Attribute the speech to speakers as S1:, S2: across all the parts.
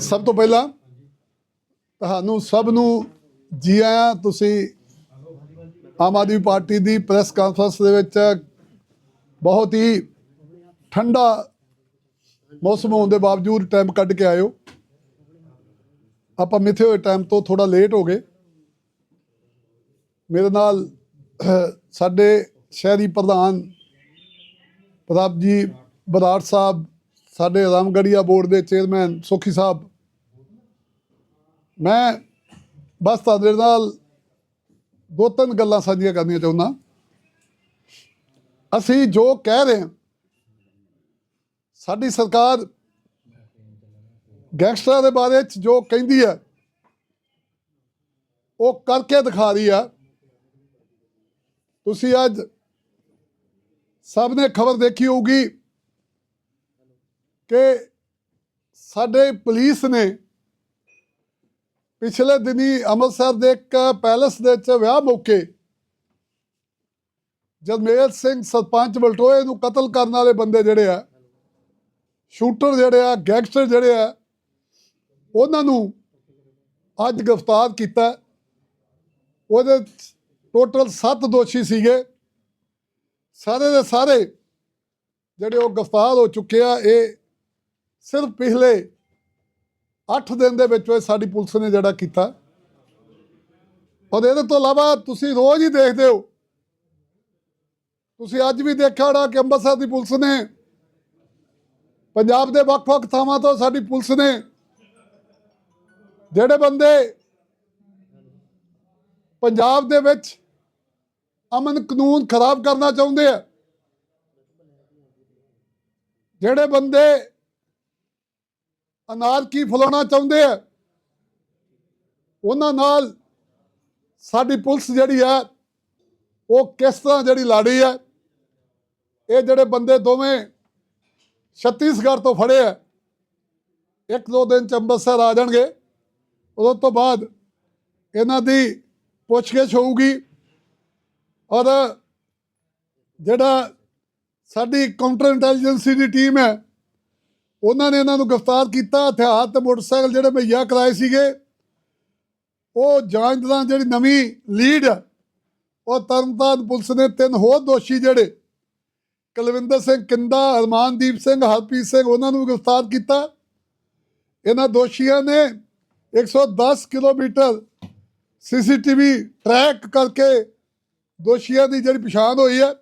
S1: ਸਭ ਤੋਂ ਪਹਿਲਾਂ ਤੁਹਾਨੂੰ ਸਭ ਨੂੰ ਜੀ ਆਇਆਂ, ਤੁਸੀਂ ਆਮ ਆਦਮੀ ਪਾਰਟੀ ਦੀ ਪ੍ਰੈਸ ਕਾਨਫਰੰਸ ਦੇ ਵਿੱਚ ਬਹੁਤ ਹੀ ਠੰਡਾ ਮੌਸਮ ਹੋਣ ਦੇ ਬਾਵਜੂਦ ਟਾਈਮ ਕੱਢ ਕੇ ਆਇਓ। ਆਪਾਂ ਮਿੱਥੇ ਹੋਏ ਟਾਈਮ ਤੋਂ ਥੋੜਾ ਲੇਟ ਹੋ ਗਏ। ਮੇਰੇ ਨਾਲ ਸਾਡੇ ਸ਼ਹਿਰੀ ਪ੍ਰਧਾਨ ਪ੍ਰਤਾਪ ਜੀ ਬਰਾੜ ਸਾਹਿਬ ਸਾਡੇ ਰਾਮਗੜੀਆ ਬੋਰਡ ਦੇ ਚੇਅਰਮੈਨ ਸੁਖੀ ਸਾਹਿਬ। ਮੈਂ ਬਸ ਤੁਹਾਡੇ ਨਾਲ ਦੋ ਤਿੰਨ ਗੱਲਾਂ ਸਾਂਝੀਆਂ ਕਰਨੀਆਂ ਚਾਹੁੰਦਾ। ਅਸੀਂ ਜੋ ਕਹਿ ਰਹੇ ਹਾਂ, ਸਾਡੀ ਸਰਕਾਰ ਗੈਂਗਸਟਰਾਂ ਦੇ ਬਾਰੇ ਚ ਜੋ ਕਹਿੰਦੀ ਹੈ, ਉਹ ਕਰਕੇ ਦਿਖਾ ਰਹੀ ਆ ਤੁਸੀਂ ਅੱਜ ਸਭ ਨੇ ਖਬਰ ਦੇਖੀ ਹੋਊਗੀ ਕਿ ਸਾਡੇ ਪੁਲਿਸ ਨੇ ਪਿਛਲੇ ਦਿਨੀ ਅੰਮ੍ਰਿਤਸਰ ਦੇ ਇੱਕ ਪੈਲਸ ਦੇ ਵਿੱਚ ਵਿਆਹ ਮੌਕੇ ਜਰਮੇਲ ਸਿੰਘ ਸਰਪੰਚ ਬਲਟੋਏ ਨੂੰ ਕਤਲ ਕਰਨ ਵਾਲੇ ਬੰਦੇ ਜਿਹੜੇ ਆ, ਸ਼ੂਟਰ ਜਿਹੜੇ ਆ, ਗੈਂਗਸਟਰ ਜਿਹੜੇ ਆ, ਉਹਨਾਂ ਨੂੰ ਅੱਜ ਗ੍ਰਿਫਤਾਰ ਕੀਤਾ। ਉਹਦੇ ਟੋਟਲ 7 ਦੋਸ਼ੀ ਸੀਗੇ। ਸਾਰੇ ਦੇ ਸਾਰੇ ਜਿਹੜੇ ਉਹ ਗ੍ਰਿਫਤਾਰ ਹੋ ਚੁੱਕੇ ਆ, ਇਹ ਸਿਰਫ ਪਿਛਲੇ 8 ਦਿਨ ਦੇ ਵਿੱਚ ਵਿੱਚ ਸਾਡੀ ਪੁਲਿਸ ਨੇ ਜਿਹੜਾ ਕੀਤਾ। ਔਰ ਇਹਦੇ ਤੋਂ ਇਲਾਵਾ ਤੁਸੀਂ ਰੋਜ਼ ਹੀ ਦੇਖਦੇ ਹੋ। ਤੁਸੀਂ ਅੱਜ ਵੀ ਦੇਖਿਆ ਹੋਣਾ ਕਿ ਅੰਮ੍ਰਿਤਸਰ ਦੀ ਪੁਲਿਸ ਨੇ ਪੰਜਾਬ ਦੇ ਵੱਖ-ਵੱਖ ਥਾਵਾਂ ਤੋਂ ਸਾਡੀ ਪੁਲਿਸ ਨੇ ਜਿਹੜੇ ਬੰਦੇ ਪੰਜਾਬ ਦੇ ਵਿੱਚ ਅਮਨ ਕਾਨੂੰਨ ਖਰਾਬ ਕਰਨਾ ਚਾਹੁੰਦੇ ਆ, ਜਿਹੜੇ ਬੰਦੇ ਅਨਾਰਕੀ ਫਲਾਉਣਾ ਚਾਹੁੰਦੇ ਆ? ਉਹਨਾਂ ਨਾਲ ਸਾਡੀ ਪੁਲਿਸ ਜਿਹੜੀ ਹੈ ਉਹ ਕਿਸ ਤਰ੍ਹਾਂ ਜਿਹੜੀ ਲਾੜੀ ਹੈ ਇਹ ਜਿਹੜੇ ਬੰਦੇ ਦੋਵੇਂ ਛੱਤੀਸਗੜ੍ਹ ਤੋਂ ਫੜੇ ਆ, ਇੱਕ ਦੋ ਦਿਨ ਚ ਅੰਮ੍ਰਿਤਸਰ ਆ ਜਾਣਗੇ। ਉਦੋਂ ਤੋਂ ਬਾਅਦ ਇਹਨਾਂ ਦੀ ਪੁੱਛਗਿੱਛ ਹੋਊਗੀ ਔਰ ਜਿਹੜਾ ਸਾਡੀ ਕਾਊਂਟਰ ਇੰਟੈਲੀਜੈਂਸੀ ਦੀ ਟੀਮ ਹੈ ਉਹਨਾਂ ਨੇ ਇਹਨਾਂ ਨੂੰ ਗ੍ਰਿਫਤਾਰ ਕੀਤਾ, ਹਥਿਆਰ ਤੇ ਮੋਟਰਸਾਈਕਲ ਜਿਹੜੇ ਮੁਹੱਈਆ ਕਰਾਏ ਸੀਗੇ। ਉਹ ਜਾਂਚ ਦੌਰਾਨ ਜਿਹੜੀ ਨਵੀਂ ਲੀਡ ਉਹ ਤਰਨਤਾਰਨ ਪੁਲਿਸ ਨੇ ਤਿੰਨ ਹੋਰ ਦੋਸ਼ੀ ਜਿਹੜੇ, ਕੁਲਵਿੰਦਰ ਸਿੰਘ ਕਿੰਦਾ ਅਰਮਾਨਦੀਪ ਸਿੰਘ, ਹਰਪ੍ਰੀਤ ਸਿੰਘ, ਉਹਨਾਂ ਨੂੰ ਗ੍ਰਿਫਤਾਰ ਕੀਤਾ। ਇਹਨਾਂ ਦੋਸ਼ੀਆਂ ਨੇ 110 ਕਿਲੋਮੀਟਰ ਸੀਸੀਟੀਵੀ ਟਰੈਕ ਕਰਕੇ ਦੋਸ਼ੀਆਂ ਦੀ ਜਿਹੜੀ ਪਛਾਣ ਹੋਈ ਹੈ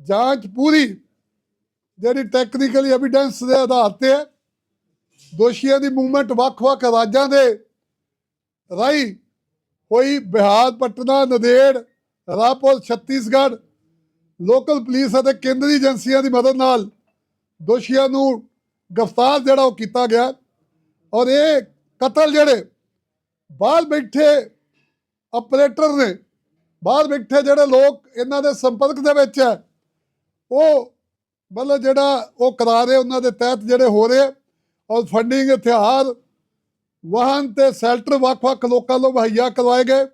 S1: ਜਾਂਚ ਪੂਰੀ ਜਿਹੜੀ ਟੈਕਨੀਕਲੀ ਐਵੀਡੈਂਸ ਦੇ ਆਧਾਰ ਤੇ ਹੈ, ਦੋਸ਼ੀਆਂ ਦੀ ਮੂਵਮੈਂਟ ਵੱਖ-ਵੱਖ ਰਾਜਾਂ ਦੇ ਰਾਈ ਹੋਈ ਬਿਹਾਰ, ਪਟਨਾ, ਨਦੇੜ, ਰਾਪੁਰ, ਛੱਤੀਸਗੜ੍ਹ ਲੋਕਲ ਪੁਲਿਸ ਅਤੇ ਕੇਂਦਰੀ ਏਜੰਸੀਆਂ ਦੀ ਮਦਦ ਨਾਲ ਦੋਸ਼ੀਆਂ ਨੂੰ ਗ੍ਰਿਫਤਾਰ ਜਿਹੜਾ ਉਹ ਕੀਤਾ ਗਿਆ ਔਰ ਇਹ ਕਤਲ ਜਿਹੜੇ ਬਾਹਰ ਬੈਠੇ ਆਪਰੇਟਰ ਨੇ, ਬਾਹਰ ਬੈਠੇ ਜਿਹੜੇ ਲੋਕ ਇਹਨਾਂ ਦੇ ਸੰਪਰਕ ਦੇ ਵਿੱਚ ਹੈ, ਉਹ ਮਤਲਬ ਜਿਹੜਾ ਉਹ ਕਰਾ ਰਹੇ ਉਹਨਾਂ ਦੇ ਤਹਿਤ ਜਿਹੜੇ ਹੋ ਰਹੇ ਔਰ ਫੰਡਿੰਗ ਹਥਿਆਰ ਵਾਹਨ ਤੇ ਸੈਲਟਰ ਵੱਖ-ਵੱਖ ਲੋਕਾਂ ਨੂੰ ਮੁਹੱਈਆ ਕਰਵਾਏ ਗਏ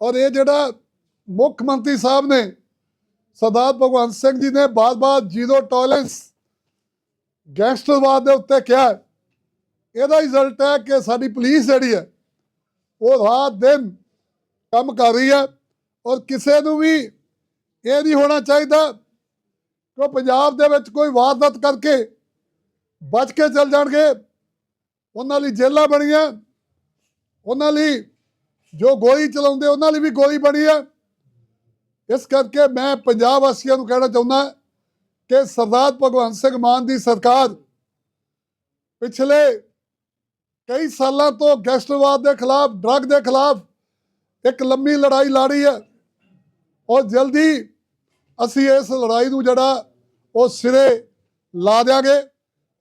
S1: ਔਰ ਇਹ ਜਿਹੜਾ ਮੁੱਖ ਮੰਤਰੀ ਸਾਹਿਬ ਨੇ ਸਰਦਾਰ ਭਗਵੰਤ ਸਿੰਘ ਜੀ ਨੇ ਬਾਰ-ਬਾਰ ਜ਼ੀਰੋ ਟੋਲਰੈਂਸ ਗੈਂਗਸਟਰਵਾਦ ਦੇ ਉੱਤੇ ਕਿਹਾ ਇਹਦਾ ਰਿਜ਼ਲਟ ਹੈ ਕਿ ਸਾਡੀ ਪੁਲਿਸ ਜਿਹੜੀ ਹੈ ਉਹ ਰਾਤ ਦਿਨ ਕੰਮ ਕਰ ਰਹੀ ਹੈ ਔਰ ਕਿਸੇ ਨੂੰ ਵੀ ਇਹ ਨਹੀਂ ਹੋਣਾ ਚਾਹੀਦਾ ਕਿ ਉਹ ਪੰਜਾਬ ਦੇ ਵਿੱਚ ਕੋਈ ਵਾਰਦਾਤ ਕਰਕੇ ਬਚ ਕੇ ਚੱਲ ਜਾਣਗੇ? ਉਹਨਾਂ ਲਈ ਜੇਲਾਂ ਬਣੀਆਂ। ਉਹਨਾਂ ਲਈ ਜੋ ਗੋਲੀ ਚਲਾਉਂਦੇ, ਉਹਨਾਂ ਲਈ ਵੀ ਗੋਲੀ ਬਣੀ ਹੈ। ਇਸ ਕਰਕੇ ਮੈਂ ਪੰਜਾਬ ਵਾਸੀਆਂ ਨੂੰ ਕਹਿਣਾ ਚਾਹੁੰਦਾ ਕਿ ਸਰਦਾਰ ਭਗਵੰਤ ਸਿੰਘ ਮਾਨ ਦੀ ਸਰਕਾਰ ਪਿਛਲੇ ਕਈ ਸਾਲਾਂ ਤੋਂ ਗੈਂਗਸਟਰਵਾਦ ਦੇ ਖਿਲਾਫ, ਡਰੱਗ ਦੇ ਖਿਲਾਫ ਇੱਕ ਲੰਮੀ ਲੜਾਈ ਲੜੀ ਹੈ। ਔਰ ਜਲਦੀ ਅਸੀਂ ਇਸ ਲੜਾਈ ਨੂੰ ਜਿਹੜਾ ਉਹ ਸਿਰੇ ਲਾ ਦਿਆਂਗੇ।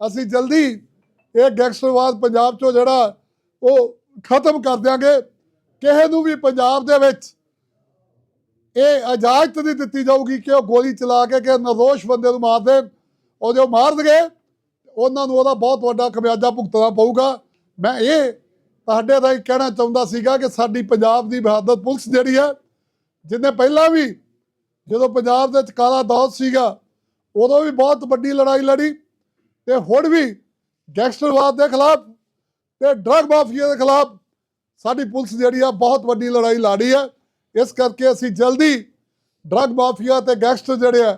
S1: ਅਸੀਂ ਜਲਦੀ ਇਹ ਗੈਂਗਸਟਰਵਾਦ ਪੰਜਾਬ ਚੋਂ ਜਿਹੜਾ ਉਹ ਖਤਮ ਕਰ ਦਿਆਂਗੇ। ਕਿਸੇ ਨੂੰ ਵੀ ਪੰਜਾਬ ਦੇ ਵਿੱਚ ਇਹ ਇਜਾਜ਼ਤ ਨਹੀਂ ਦਿੱਤੀ ਜਾਊਗੀ ਕਿ ਉਹ ਗੋਲੀ ਚਲਾ ਕੇ ਕਿ ਨਿਰਦੋਸ਼ ਬੰਦੇ ਨੂੰ ਮਾਰ ਦੇਣ। ਉਹ ਜੋ ਮਾਰ ਦਗੇ ਉਹਨਾਂ ਨੂੰ ਉਹਦਾ ਬਹੁਤ ਵੱਡਾ ਖਮਿਆਜਾ ਭੁਗਤਣਾ ਪਊਗਾ। ਮੈਂ ਇਹ ਤੁਹਾਡੇ ਰਾਹੀਂ ਕਹਿਣਾ ਚਾਹੁੰਦਾ ਸੀਗਾ ਕਿ ਸਾਡੀ ਪੰਜਾਬ ਦੀ ਬਹਾਦਰ ਪੁਲਿਸ ਜਿਹੜੀ ਹੈ ਜਿਹਨੇ ਪਹਿਲਾਂ ਵੀ ਜਦੋਂ ਪੰਜਾਬ ਦੇ ਵਿੱਚ ਕਾਲਾ ਦੌਰ ਸੀਗਾ ਉਦੋਂ ਵੀ ਬਹੁਤ ਵੱਡੀ ਲੜਾਈ ਲੜੀ ਤੇ ਹੁਣ ਵੀ ਗੈਂਗਸਟਰਵਾਦ ਦੇ ਖਿਲਾਫ ਤੇ ਡਰੱਗ ਮਾਫੀਆ ਦੇ ਖਿਲਾਫ ਸਾਡੀ ਪੁਲਿਸ ਜਿਹੜੀ ਆ ਬਹੁਤ ਵੱਡੀ ਲੜਾਈ ਲੜੀ ਹੈ। ਇਸ ਕਰਕੇ ਅਸੀਂ ਜਲਦੀ ਡਰੱਗ ਮਾਫੀਆ ਤੇ ਗੈਂਗਸਟਰ ਜਿਹੜੇ ਆ,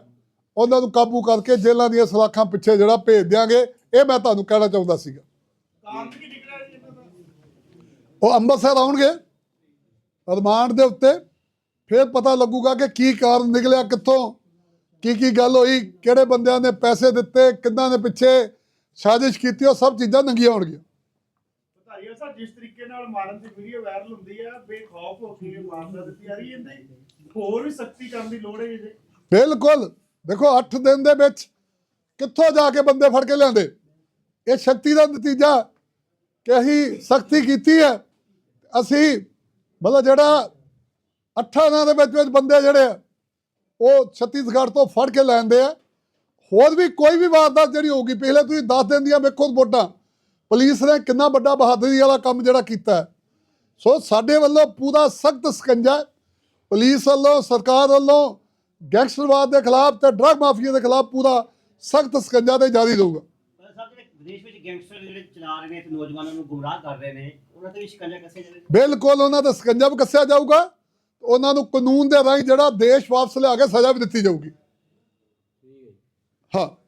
S1: ਉਹਨਾਂ ਨੂੰ ਕਾਬੂ ਕਰਕੇ ਜੇਲ੍ਹਾਂ ਦੀਆਂ ਸਲਾਖਾਂ ਪਿੱਛੇ ਜਿਹੜਾ ਭੇਜ ਦਿਆਂਗੇ। ਇਹ ਮੈਂ ਤੁਹਾਨੂੰ ਕਹਿਣਾ ਚਾਹੁੰਦਾ ਸੀਗਾ। ਉਹ ਅੰਮ੍ਰਿਤਸਰ ਆਉਣਗੇ ਰਿਮਾਂਡ ਦੇ ਉੱਤੇ। ਫਿਰ ਪਤਾ ਲੱਗੂਗਾ ਕਿ ਕੀ ਕਾਰਨ ਨਿਕਲਿਆ, ਕਿੱਥੋਂ ਕੀ ਕੀ ਗੱਲ ਹੋਈ? ਕਿਹੜੇ ਬੰਦਿਆਂ ਨੇ ਪੈਸੇ ਦਿੱਤੇ? ਕਿੰਨਾਂ ਨੇ ਪਿੱਛੇ ਸਾਜ਼ਿਸ਼ ਕੀਤੀ? ਉਹ ਸਭ ਚੀਜ਼ਾਂ ਨੰਗੀਆਂ ਹੋਣਗੀਆਂ।
S2: ਧਾਰੀਵਾਲ ਸਾਹਿਬ ਜਿਸ ਤਰੀਕੇ ਨਾਲ ਮਾਰਨ ਦੀ ਵੀਡੀਓ ਵਾਇਰਲ ਹੁੰਦੀ ਹੈ ਬੇਖੌਫ ਹੋ ਕੇ ਮਾਰਦਾ ਦਿੱਤੀ ਜਾ ਰਹੀ ਹੈ ਇਹਦੇ। ਹੋਰ ਵੀ ਸਖਤੀ ਕਰਨ ਦੀ ਲੋੜ ਹੈ ਇਹਦੇ।
S1: ਬਿਲਕੁਲ। ਦੇਖੋ 8 ਦਿਨ ਦੇ ਵਿੱਚ ਕਿੱਥੋਂ ਜਾ ਕੇ ਬੰਦੇ ਫੜ ਕੇ ਲਿਆਂਦੇ? ਇਹ ਸ਼ਕਤੀ ਦਾ ਨਤੀਜਾ ਕਿ ਅਸੀਂ ਸਖਤੀ ਕੀਤੀ ਹੈ। ਅਸੀਂ ਮਤਲਬ ਜਿਹੜਾ ਅੱਠਾਂ ਦਿਨਾਂ ਦੇ ਵਿੱਚ ਵਿੱਚ ਬੰਦੇ ਜਿਹੜੇ ਆ ਉਹ ਛੱਤੀਸਗੜ੍ਹ ਤੋਂ ਫੜ ਕੇ ਲੈਂਦੇ ਆ ਹੋਰ ਵੀ ਕੋਈ ਵੀ ਵਾਰਦਾਤ ਜਿਹੜੀ ਹੋਊਗੀ ਪਹਿਲੇ ਤੁਸੀਂ 10 ਦਿਨ ਦੀਆਂ ਵੇਖੋ ਰਿਪੋਰਟਾਂ ਪੁਲਿਸ ਨੇ ਕਿੰਨਾ ਵੱਡਾ ਬਹਾਦਰੀ ਵਾਲਾ ਕੰਮ ਜਿਹੜਾ ਕੀਤਾ। ਸੋ ਸਾਡੇ ਵੱਲੋਂ ਪੂਰਾ ਸਖਤ ਸਕੰਜਾ। ਪੁਲਿਸ ਵੱਲੋਂ ਸਰਕਾਰ ਵੱਲੋਂ ਗੈਂਗਸਟਰਵਾਦ ਦੇ ਖਿਲਾਫ ਤੇ ਡਰਗ ਮਾਫੀਆ ਦੇ ਖਿਲਾਫ ਪੂਰਾ ਸਖਤ ਸਕੰਜਾ ਤੇ ਜਾਰੀ ਰਹੂਗਾ
S3: ਪਰ ਸਾਹਿਬ ਜਿਹੜੇ ਵਿਦੇਸ਼ ਵਿੱਚ ਗੈਂਗਸਟਰ ਜਿਹੜੇ ਚਲਾ ਰਹੇ ਨੇ ਤੇ ਨੌਜਵਾਨਾਂ ਨੂੰ ਗੁੰਮਰਾਹ ਕਰ ਰਹੇ ਨੇ ਉਹਨਾਂ ਤੇ ਵੀ ਸ਼ਿਕੰਜਾ ਕੱਸੇ ਜਾਵੇ
S1: ਬਿਲਕੁਲ ਉਹਨਾਂ ਦਾ ਸਕੰਜਾ ਵੀ ਕੱਸਿਆ ਜਾਊਗਾ ਉਹਨਾਂ ਨੂੰ ਕਾਨੂੰਨ ਦੇ ਰਾਹੀਂ ਜਿਹੜਾ ਦੇਸ਼ ਵਾਪਸ ਲਿਆ ਕੇ ਸਜ਼ਾ ਵੀ ਦਿੱਤੀ ਜਾਊਗੀ। ਹਾਂ।